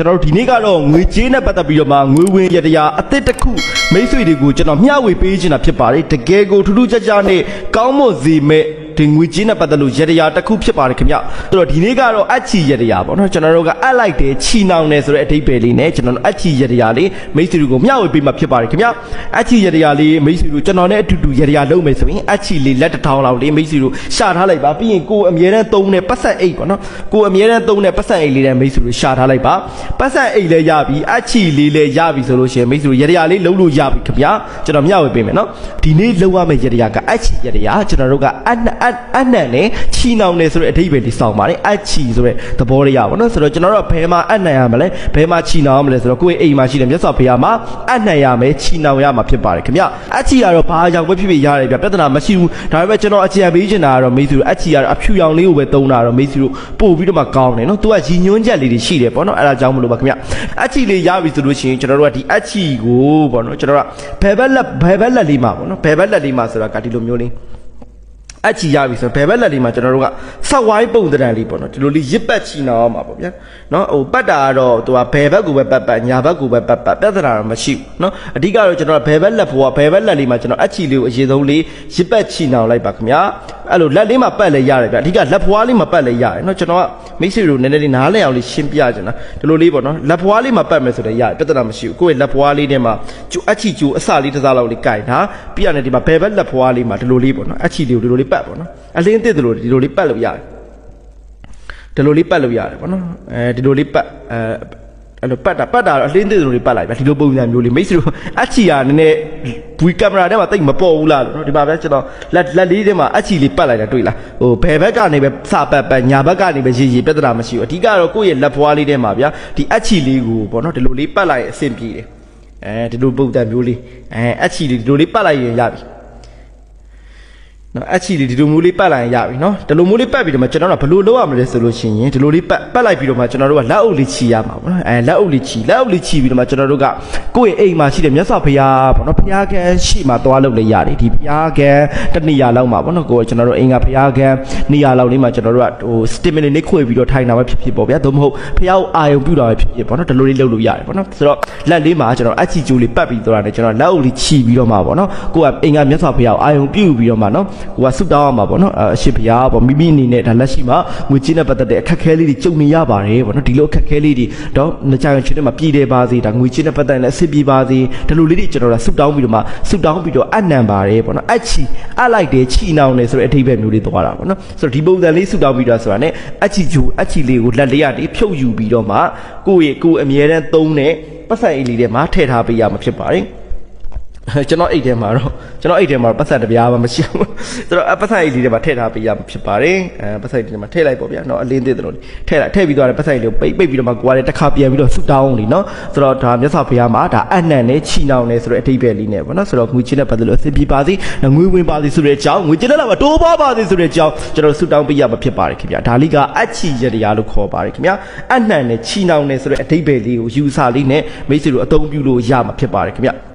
ကျွန်တော်တို့ဒီနေ့ကတော့ငွေကြေးနဲ့ပတ်သက်ပြီးတော့မှငွေဝင်ရတရားအသစ်တစ်ခုမိတ်ဆွေတွေကိုကျွန်တော်မျှဝေပေးချင်တာဖြစ်ပါတယ်တကယ်ကိုထူးထူးခြားခြားနဲ့ကောင်းမွန်စေမဲ့ ဒီငွေကြေးနဲ့ပတ်သက်လို့ရတရားတစ်ခုဖြစ်ပါတယ်ခင်ဗျဆိုတော့ဒီနေ့ကတော့အချီရတရားပေါ့နော်ကျွန်တော်တို့ကအပ်လိုက်တယ်ချီနောင်တယ်ဆိုတဲ့အဓိပ္ပာယ်လေးနဲ့ကျွန်တော်တို့အချီရတရားလေးမိတ်ဆွေတွေကိုမျှဝေပေးမှာဖြစ်ပါတယ်ခင်ဗျအချီရတရားလေးမိတ်ဆွေတို့ကျွန်တော်နဲ့အတူတူရတရားလုပ်မယ်ဆိုရင်အချီလေးလက်တစ်ထောင်လောက်လေးမိတ်ဆွေတို့ရှာထားလိုက်ပါပြီးရင်ကိုယ်အမြဲတမ်းသုံးတဲ့ပတ်ဆက်အိတ်ပေါ့နော်ကိုယ်အမြဲတမ်းသုံးတဲ့ပတ်ဆက်အိတ်လေးနဲ့မိတ်ဆွေတို့ရှာထားလိုက်ပါပတ်ဆက်အိတ်လည်းရပြီအချီလေးလည်းရပြီဆိုလို့ရှိရင်မိတ်ဆွေတို့ရတရားလေးလုံးလို့ရပြီခင်ဗျကျွန်တော်မျှဝေပေးမယ်နော်ဒီနေ့လုံးဝမယ့်ရတရားကအချီရတရားကျွန်တော်တို့ကအနအအနံနဲ့ချီနောင်နေဆိုတဲ့အဓိပ္ပာယ်လေးစောင့်ပါတယ်အချီဆိုတဲ့သဘောလေးရပါတော့ဆိုတော့ကျွန်တော်တို့ကဘယ်မှာအနံရမလဲဘယ်မှာချီနောင်ရမလဲဆိုတော့ကိုယ့်ရဲ့အိမ်မှာရှိတဲ့မြတ်စွာဘုရားမှာအနံရမယ်ချီနောင်ရမှာဖြစ်ပါတယ်ခင်ဗျအချီကတော့ဘာကြောင့်ပဲဖြစ်ဖြစ်ရတယ်ဗျပြဿနာမရှိဘူးဒါပေမဲ့ကျွန်တော်အကြံပေးချင်တာကတော့မေးသူတို့အချီကတော့အဖြူရောင်လေးကိုပဲသုံးတာတော့မေးသူတို့ပို့ပြီးတော့မှကောင်းတယ်နော်သူကရည်ညွှန်းချက်လေးတွေရှိတယ်ပေါ့နော်အဲ့ဒါကြောင့်မလို့ပါခင်ဗျအချီလေးရပြီဆိုလို့ရှိရင်ကျွန်တော်တို့ကဒီအချီကိုပေါ့နော်ကျွန်တော်တို့ကဘယ်ဘက်လက်ဘယ်ဘက်လက်လေးမှာပေါ့နော်ဘယ်ဘက်လက်လေးမှာဆိုတာကဒီလိုမျိုးလေး အချီရပြီဆိုရင်ဘယ်ဘက်လက်လေးမှာကျွန်တော်တို့ကဆက်ဝိုင်းပုံတံတန်လေးပေါ့နော်ဒီလိုလေးရစ်ပတ်ချီနာအောင်ပါပေါ့ဗျာနော်ဟိုပတ်တာကတော့သူကဘယ်ဘက်ကိုပဲပတ်ပတ်ညာဘက်ကိုပဲပတ်ပတ်ပြဿနာတော့မရှိဘူးနော်အဓိကတော့ကျွန်တော်ကဘယ်ဘက်လက်ဖို့ကဘယ်ဘက်လက်လေးမှာကျွန်တော်အချီလေးကိုအရင်ဆုံးလေးရစ်ပတ်ချီနာအောင်လိုက်ပါခင်ဗျာ အဲ့လိုလက်လေးမှာပတ်လဲရတယ်ဗျာအဓိကလက်ဖွားလေးမှာပတ်လဲရတယ်နော်ကျွန်တော်ကမိတ်ဆွေတို့နည်းနည်းလေးနားလဲအောင်လေးရှင်းပြချင်တာဒီလိုလေးပေါ့နော်လက်ဖွားလေးမှာပတ်မယ်ဆိုတော့ရတယ်ပြဿနာမရှိဘူးကိုယ့်ရဲ့လက်ဖွားလေးထဲမှာကျူအချီကျူအစလေးတစ်စားလောက်လေးကင်ထားပြီးရတယ်ဒီမှာဘယ်ဘက်လက်ဖွားလေးမှာဒီလိုလေးပေါ့နော်အချီလေးကိုဒီလိုလေးပတ်ပေါ့နော်အလင်းတစ်ဒီလိုဒီလိုလေးပတ်လို့ရတယ်ဒီလိုလေးပတ်လို့ရတယ်ပေါ့နော်အဲဒီလိုလေးပတ်အဲ အဲ့လိုပတ်တာပတ်တာတော့အလင်းသေးလိုလေးပတ်လိုက်ဗျဒီလိုပုံစံမျိုးလေးမိတ်ဆွေတို့အချီကနည်းနည်းဘွီကင်မရာထဲမှာတိတ်မပေါ်ဘူးလားလို့နော်ဒီမှာဗျကျွန်တော်လက်လက်လေးထဲမှာအချီလေးပတ်လိုက်တာတွေ့လားဟိုဘယ်ဘက်ကနေပဲစပတ်ပတ်ညာဘက်ကနေပဲရေးရေးပြဿနာမရှိဘူးအဓိကတော့ကိုယ့်ရဲ့လက်ဖွားလေးထဲမှာဗျဒီအချီလေးကိုပေါ့နော်ဒီလိုလေးပတ်လိုက်ရင်အဆင်ပြေတယ်အဲဒီလိုပုံစံမျိုးလေးအဲအချီလေးဒီလိုလေးပတ်လိုက်ရင်ရပြီ နော်အချီလေးဒီလိုမျိုးလေးပတ်လိုက်ရင်ရပြီနော်ဒီလိုမျိုးလေးပတ်ပြီးတော့မှကျွန်တော်တို့ကဘယ်လိုလုပ်ရမလဲဆိုလို့ရှိရင်ဒီလိုလေးပတ်ပတ်လိုက်ပြီးတော့မှကျွန်တော်တို့ကလက်အုပ်လေးချီရမှာပေါ့နော်အဲလက်အုပ်လေးချီလက်အုပ်လေးချီပြီးတော့မှကျွန်တော်တို့ကကိုယ့်ရဲ့အိမ်မှာရှိတဲ့မြတ်စွာဘုရားပေါ့နော်ဘုရားကန်းရှိမှသွားလုပ်လေရတယ်ဒီဘုရားကန်းတစ်နေရာလောက်မှာပေါ့နော်ကိုယ်ကျွန်တော်တို့အိမ်ကဘုရားကန်းနေရာလောက်လေးမှာကျွန်တော်တို့ကဟို stimulate လေးခွေပြီးတော့ထိုင်တာပဲဖြစ်ဖြစ်ပေါ့ဗျာသို့မဟုတ်ဘုရားကိုအာယုံပြုတာပဲဖြစ်ဖြစ်ပေါ့နော်ဒီလိုလေးလုပ်လို့ရတယ်ပေါ့နော်ဆိုတော့လက်လေးမှာကျွန်တော်အချီကျိုးလေးပတ်ပြီးတော့တယ်ကျွန်တော်လက်အုပ်လေးချီပြီးတော့မှပေါ့နော်ကိုကအိမ်ကမြတ်စွာဘုရားကိုအာယုံပြုပြီးတော့မှနော်ကိုကဆုတောင်းအောင်ပါပေါ့နော်အရှိဘုရားပေါ့မိမိအနေနဲ့ဒါလက်ရှိမှာငွေကြေးနဲ့ပတ်သက်တဲ့အခက်အခဲလေးတွေကြုံနေရပါတယ်ပေါ့နော်ဒီလိုအခက်အခဲလေးတွေတော့မကြခင်ချင်းတွေမှာပြည်တယ်ပါစေဒါငွေကြေးနဲ့ပတ်သက်တဲ့အဆင်ပြေပါစေဒီလိုလေးတွေကျွန်တော်တို့ဆုတောင်းပြီးတော့မှဆုတောင်းပြီးတော့အနံပါတယ်ပေါ့နော်အချီအလိုက်တယ်ချီနောင်တယ်ဆိုတဲ့အထိပ္ပယ်မျိုးလေးသွားတာပေါ့နော်ဆိုတော့ဒီပုံစံလေးဆုတောင်းပြီးတော့ဆိုတာ ਨੇ အချီဂျူအချီလေးကိုလက်လေးရတယ်ဖြုတ်ယူပြီးတော့မှကိုယ့်ရဲ့ကိုယ်အမြဲတမ်းသုံးတဲ့ပတ်စံအိတ်လေးထဲမှာထည့်ထားပေးရမှာဖြစ်ပါတယ် ကျွန်တော်အိတ်ထဲမှာတော့ကျွန်တော်အိတ်ထဲမှာပတ်သက်တပြားမှမရှိဘူးဆိုတော့ပတ်သက်အိတ်လေးတွေမှာထည့်ထားပေးရမှာဖြစ်ပါတယ်အဲပတ်သက်အိတ်တွေမှာထည့်လိုက်ပေါ့ဗျာနော်အလင်းသစ်တယ်လို့ထည့်လိုက်ထည့်ပြီးသွားတယ်ပတ်သက်အိတ်လေးကိုပိတ်ပိတ်ပြီးတော့မှကိုကလည်းတစ်ခါပြန်ပြီးတော့ဆူတောင်းလीနော်ဆိုတော့ဒါမြတ်စွာဘုရားမှာဒါအနှံ့နဲ့ချီနှောင်နဲ့ဆိုတဲ့အဓိပ္ပာယ်လေးနဲ့ပေါ့နော်ဆိုတော့ငွေချင်းနဲ့ပတ်သက်လို့အသင်ပြပါစေငွေဝင်ပါစေဆိုတဲ့အကြောင်းငွေချင်းနဲ့လာပါတိုးပါပါစေဆိုတဲ့အကြောင်းကျွန်တော်ဆူတောင်းပေးရမှာဖြစ်ပါတယ်ခင်ဗျာဒါလေးကအချီရတရားလို့ခေါ်ပါတယ်ခင်ဗျာအနှံ့နဲ့ချီနှောင်နဲ့ဆိုတဲ့အဓိပ္ပာယ်လေးကိုယူဆလေးနဲ့မိတ်ဆွေတို့အသုံးပြုလို့ရမှာဖြစ်ပါတယ်ခင်ဗျာ